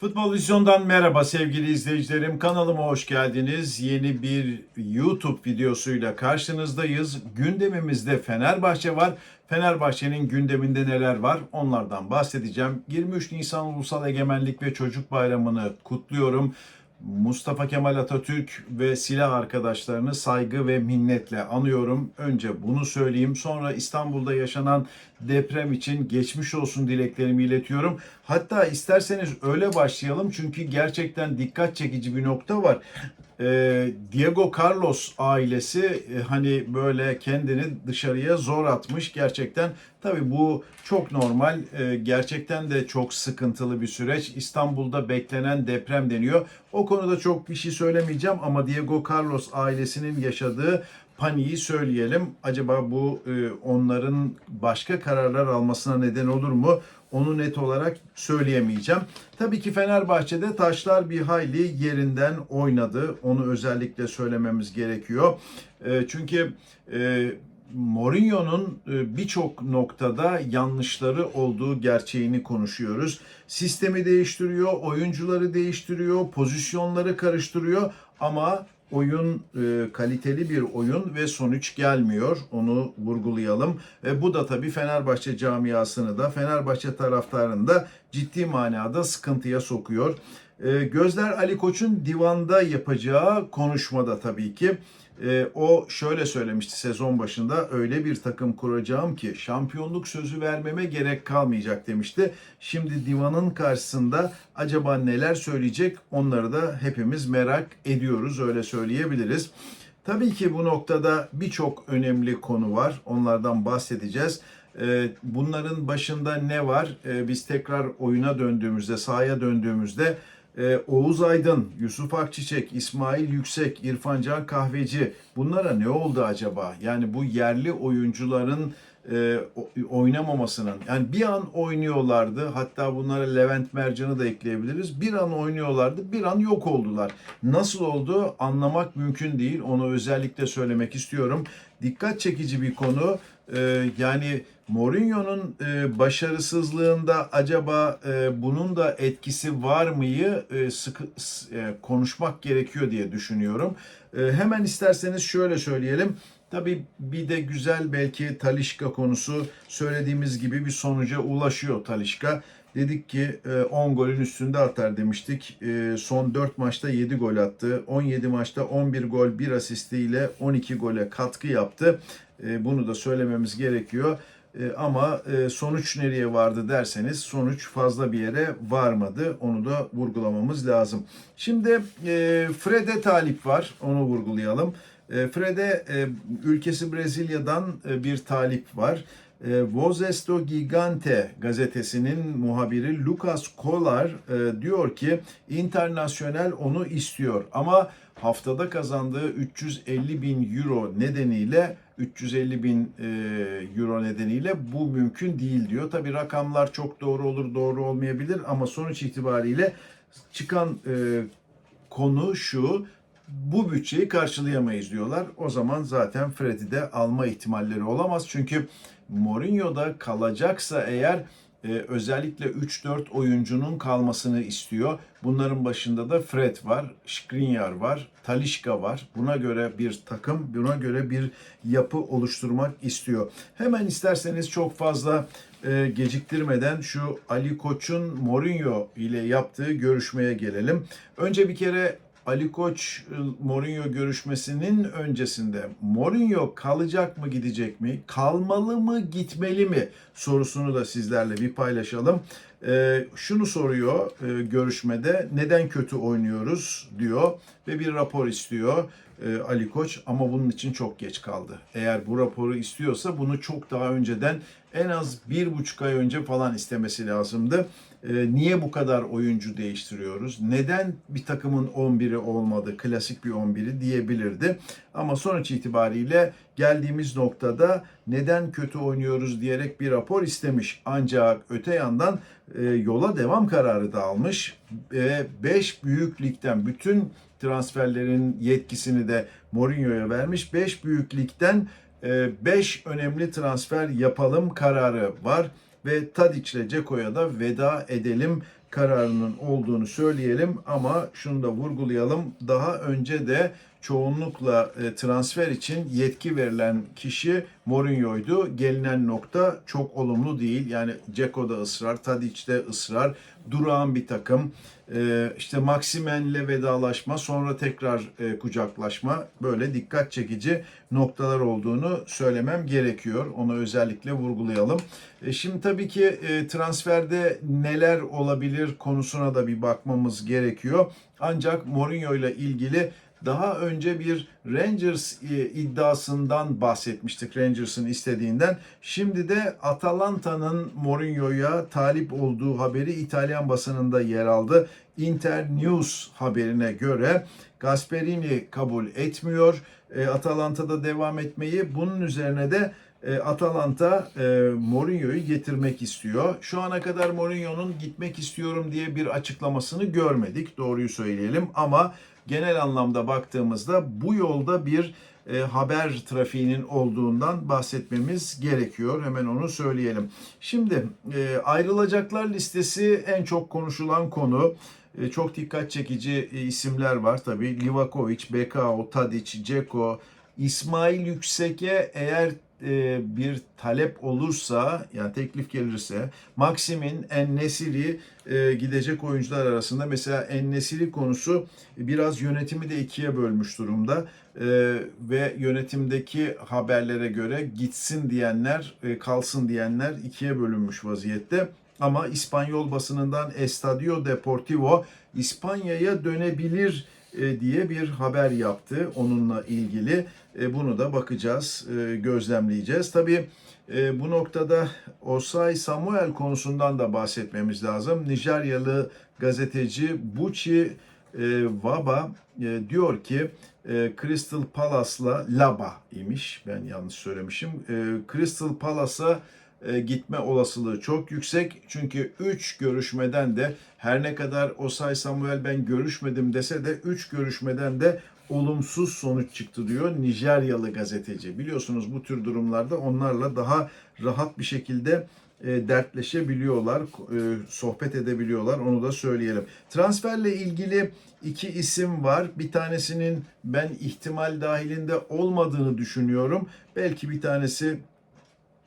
futbol vizyon Futbol Vizyon'dan merhaba sevgili izleyicilerim. Kanalıma hoş geldiniz. Yeni bir YouTube videosuyla karşınızdayız. Gündemimizde Fenerbahçe var. Fenerbahçe'nin gündeminde neler var onlardan bahsedeceğim. 23 Nisan Ulusal Egemenlik ve Çocuk Bayramı'nı kutluyorum. Mustafa Kemal Atatürk ve silah arkadaşlarını saygı ve minnetle anıyorum. Önce bunu söyleyeyim. Sonra İstanbul'da yaşanan deprem için geçmiş olsun dileklerimi iletiyorum. Hatta isterseniz öyle başlayalım çünkü gerçekten dikkat çekici bir nokta var. Ee, Diego Carlos ailesi e, hani böyle kendini dışarıya zor atmış gerçekten. Tabii bu çok normal. Ee, gerçekten de çok sıkıntılı bir süreç. İstanbul'da beklenen deprem deniyor. O konuda çok bir şey söylemeyeceğim ama Diego Carlos ailesinin yaşadığı paniği söyleyelim. Acaba bu e, onların başka kararlar almasına neden olur mu? Onu net olarak söyleyemeyeceğim. Tabii ki Fenerbahçe'de taşlar bir hayli yerinden oynadı. Onu özellikle söylememiz gerekiyor. E, çünkü e, Mourinho'nun e, birçok noktada yanlışları olduğu gerçeğini konuşuyoruz. Sistemi değiştiriyor, oyuncuları değiştiriyor, pozisyonları karıştırıyor ama oyun e, kaliteli bir oyun ve sonuç gelmiyor. Onu vurgulayalım. Ve bu da tabii Fenerbahçe camiasını da Fenerbahçe taraftarını da ciddi manada sıkıntıya sokuyor. E, gözler Ali Koç'un divanda yapacağı konuşmada tabii ki. E, o şöyle söylemişti sezon başında öyle bir takım kuracağım ki şampiyonluk sözü vermeme gerek kalmayacak demişti. Şimdi divanın karşısında acaba neler söyleyecek onları da hepimiz merak ediyoruz öyle söyleyebiliriz. Tabii ki bu noktada birçok önemli konu var. Onlardan bahsedeceğiz. Ee, Bunların başında ne var? Ee, Biz tekrar oyuna döndüğümüzde, sahaya döndüğümüzde e, Oğuz Aydın, Yusuf Akçiçek, İsmail Yüksek, İrfan Can Kahveci bunlara ne oldu acaba? Yani bu yerli oyuncuların e, oynamamasının yani bir an oynuyorlardı hatta bunlara Levent Mercan'ı da ekleyebiliriz. Bir an oynuyorlardı bir an yok oldular. Nasıl oldu? Anlamak mümkün değil. Onu özellikle söylemek istiyorum. Dikkat çekici bir konu. E, yani Mourinho'nun e, başarısızlığında acaba e, bunun da etkisi var mıyı e, sıkı e, konuşmak gerekiyor diye düşünüyorum. E, hemen isterseniz şöyle söyleyelim. Tabii bir de güzel belki Talişka konusu söylediğimiz gibi bir sonuca ulaşıyor Talişka. Dedik ki e, 10 golün üstünde atar demiştik. E, Son 4 maçta 7 gol attı. 17 maçta 11 gol 1 asistiyle 12 gole katkı yaptı. E, Bunu da söylememiz gerekiyor. E, Ama e, sonuç nereye vardı derseniz sonuç fazla bir yere varmadı. Onu da vurgulamamız lazım. Şimdi e, Fred'e talip var. Onu vurgulayalım. Fred'e ülkesi Brezilya'dan bir talip var. E, Voz do Gigante gazetesinin muhabiri Lucas Kolar diyor ki Internasyonel onu istiyor ama haftada kazandığı 350 bin euro nedeniyle 350 bin e, euro nedeniyle bu mümkün değil diyor. Tabi rakamlar çok doğru olur doğru olmayabilir ama sonuç itibariyle çıkan e, konu şu bu bütçeyi karşılayamayız diyorlar. O zaman zaten Fred'i de alma ihtimalleri olamaz. Çünkü Mourinho'da kalacaksa eğer e, özellikle 3-4 oyuncunun kalmasını istiyor. Bunların başında da Fred var, Skriniar var, Talişka var. Buna göre bir takım, buna göre bir yapı oluşturmak istiyor. Hemen isterseniz çok fazla e, geciktirmeden şu Ali Koç'un Mourinho ile yaptığı görüşmeye gelelim. Önce bir kere Ali Koç e, Mourinho görüşmesinin öncesinde Mourinho kalacak mı gidecek mi? Kalmalı mı gitmeli mi? sorusunu da sizlerle bir paylaşalım. Ee, şunu soruyor e, görüşmede neden kötü oynuyoruz diyor ve bir rapor istiyor e, Ali Koç ama bunun için çok geç kaldı. Eğer bu raporu istiyorsa bunu çok daha önceden en az bir buçuk ay önce falan istemesi lazımdı. E, niye bu kadar oyuncu değiştiriyoruz? Neden bir takımın 11'i olmadı, klasik bir 11'i diyebilirdi. Ama sonuç itibariyle geldiğimiz noktada neden kötü oynuyoruz diyerek bir rapor istemiş. Ancak öte yandan e, yola devam kararı da almış. 5 büyük ligden bütün transferlerin yetkisini de Mourinho'ya vermiş. 5 büyük ligden 5 önemli transfer yapalım kararı var ve Tadic ile Ceko'ya da veda edelim kararının olduğunu söyleyelim ama şunu da vurgulayalım. Daha önce de çoğunlukla e, transfer için yetki verilen kişi Mourinho'ydu. Gelinen nokta çok olumlu değil. Yani Ceko'da ısrar, Tadic'de ısrar, durağan bir takım. E, işte Maximen'le vedalaşma, sonra tekrar e, kucaklaşma böyle dikkat çekici noktalar olduğunu söylemem gerekiyor. Onu özellikle vurgulayalım. E, Şimdi tabii ki e, transferde neler olabilir konusuna da bir bakmamız gerekiyor. Ancak Mourinho ile ilgili daha önce bir Rangers e, iddiasından bahsetmiştik Rangers'ın istediğinden. Şimdi de Atalanta'nın Mourinho'ya talip olduğu haberi İtalyan basınında yer aldı. Inter News haberine göre Gasperini kabul etmiyor. E, Atalanta'da devam etmeyi. Bunun üzerine de e, Atalanta e, Mourinho'yu getirmek istiyor. Şu ana kadar Mourinho'nun gitmek istiyorum diye bir açıklamasını görmedik. Doğruyu söyleyelim ama genel anlamda baktığımızda bu yolda bir e, haber trafiğinin olduğundan bahsetmemiz gerekiyor. Hemen onu söyleyelim. Şimdi e, ayrılacaklar listesi en çok konuşulan konu. E, çok dikkat çekici e, isimler var tabii. Livakovic, Bekao, Tadic, Ceko, İsmail Yüksek'e eğer e, bir talep olursa yani teklif gelirse Maxim'in En-Nesiri e, gidecek oyuncular arasında mesela En-Nesiri konusu biraz yönetimi de ikiye bölmüş durumda ve yönetimdeki haberlere göre gitsin diyenler kalsın diyenler ikiye bölünmüş vaziyette. Ama İspanyol basınından Estadio Deportivo İspanya'ya dönebilir e, diye bir haber yaptı onunla ilgili. E, Bunu da bakacağız, e, gözlemleyeceğiz. Tabii bu noktada Osay Samuel konusundan da bahsetmemiz lazım. Nijeryalı gazeteci Buchi Vaba diyor ki Crystal Palace'la Laba imiş. Ben yanlış söylemişim. Crystal Palace'a e, gitme olasılığı çok yüksek. Çünkü 3 görüşmeden de her ne kadar Osay Samuel ben görüşmedim dese de 3 görüşmeden de olumsuz sonuç çıktı diyor Nijeryalı gazeteci. Biliyorsunuz bu tür durumlarda onlarla daha rahat bir şekilde e, dertleşebiliyorlar, e, sohbet edebiliyorlar. Onu da söyleyelim. Transferle ilgili iki isim var. Bir tanesinin ben ihtimal dahilinde olmadığını düşünüyorum. Belki bir tanesi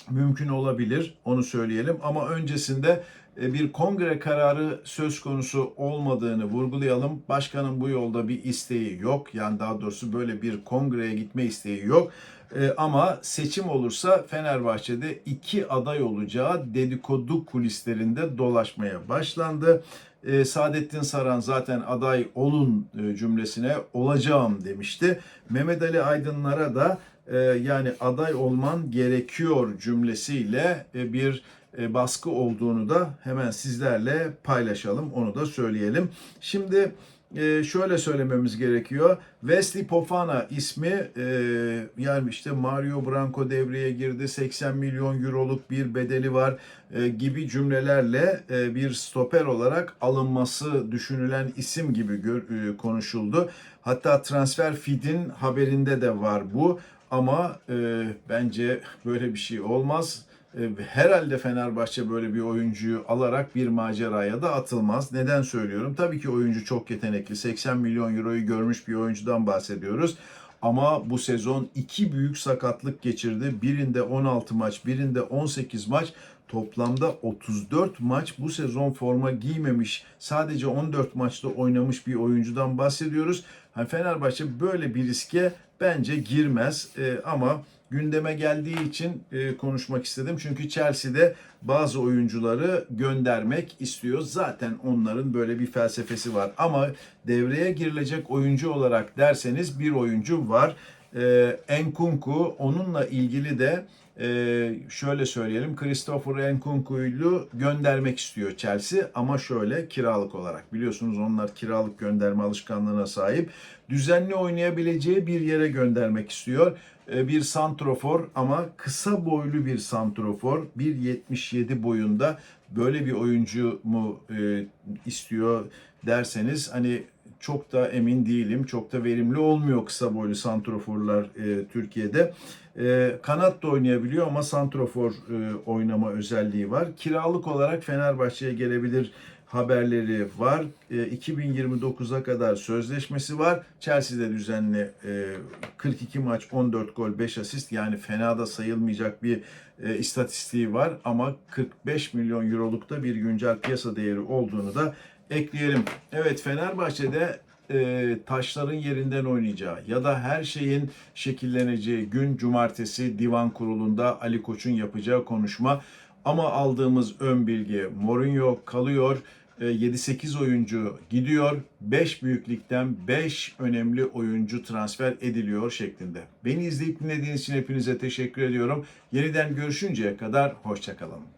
mümkün olabilir. Onu söyleyelim. Ama öncesinde e, bir kongre kararı söz konusu olmadığını vurgulayalım. Başkanın bu yolda bir isteği yok. Yani daha doğrusu böyle bir kongreye gitme isteği yok. E, Ama seçim olursa Fenerbahçe'de iki aday olacağı dedikodu kulislerinde dolaşmaya başlandı. E, Saadettin Saran zaten aday olun e, cümlesine olacağım demişti. Mehmet Ali Aydınlar'a da e, yani aday olman gerekiyor cümlesiyle e, bir e, baskı olduğunu da hemen sizlerle paylaşalım. Onu da söyleyelim. Şimdi şöyle söylememiz gerekiyor. Wesley Fofana ismi yani işte Mario Branco devreye girdi. 80 milyon euroluk bir bedeli var gibi cümlelerle bir stoper olarak alınması düşünülen isim gibi konuşuldu. Hatta transfer feed'in haberinde de var bu. Ama e, bence böyle bir şey olmaz. E, Herhalde Fenerbahçe böyle bir oyuncuyu alarak bir maceraya da atılmaz. Neden söylüyorum? Tabii ki oyuncu çok yetenekli. 80 milyon euroyu görmüş bir oyuncudan bahsediyoruz. Ama bu sezon iki büyük sakatlık geçirdi. Birinde 16 maç, birinde 18 maç. Toplamda 34 maç bu sezon forma giymemiş, sadece 14 maçta oynamış bir oyuncudan bahsediyoruz. Hani Fenerbahçe böyle bir riske bence girmez Ee, ama gündeme geldiği için e, konuşmak istedim. Çünkü Chelsea'de bazı oyuncuları göndermek istiyor. Zaten onların böyle bir felsefesi var. Ama devreye girilecek oyuncu olarak derseniz bir oyuncu var. E, Enkunku onunla ilgili de e, şöyle söyleyelim Christopher Enkunku'yu göndermek istiyor Chelsea ama şöyle kiralık olarak. Biliyorsunuz onlar kiralık gönderme alışkanlığına sahip. Düzenli oynayabileceği bir yere göndermek istiyor. E, bir santrofor ama kısa boylu bir santrofor. 1.77 boyunda böyle bir oyuncu mu e, istiyor derseniz hani çok da emin değilim. Çok da verimli olmuyor kısa boylu santroforlar e, Türkiye'de. E, kanat da oynayabiliyor ama santrofor e, oynama özelliği var. Kiralık olarak Fenerbahçe'ye gelebilir haberleri var. E, 2029'a kadar sözleşmesi var. Chelsea'de düzenli e, 42 maç 14 gol 5 asist yani fena da sayılmayacak bir e, istatistiği var ama 45 milyon eurolukta bir güncel piyasa değeri olduğunu da ekleyelim. Evet Fenerbahçe'de e, taşların yerinden oynayacağı ya da her şeyin şekilleneceği gün cumartesi divan kurulunda Ali Koç'un yapacağı konuşma. Ama aldığımız ön bilgi Mourinho kalıyor. E, 7-8 oyuncu gidiyor. 5 büyüklükten 5 önemli oyuncu transfer ediliyor şeklinde. Beni izleyip dinlediğiniz için hepinize teşekkür ediyorum. Yeniden görüşünceye kadar hoşçakalın.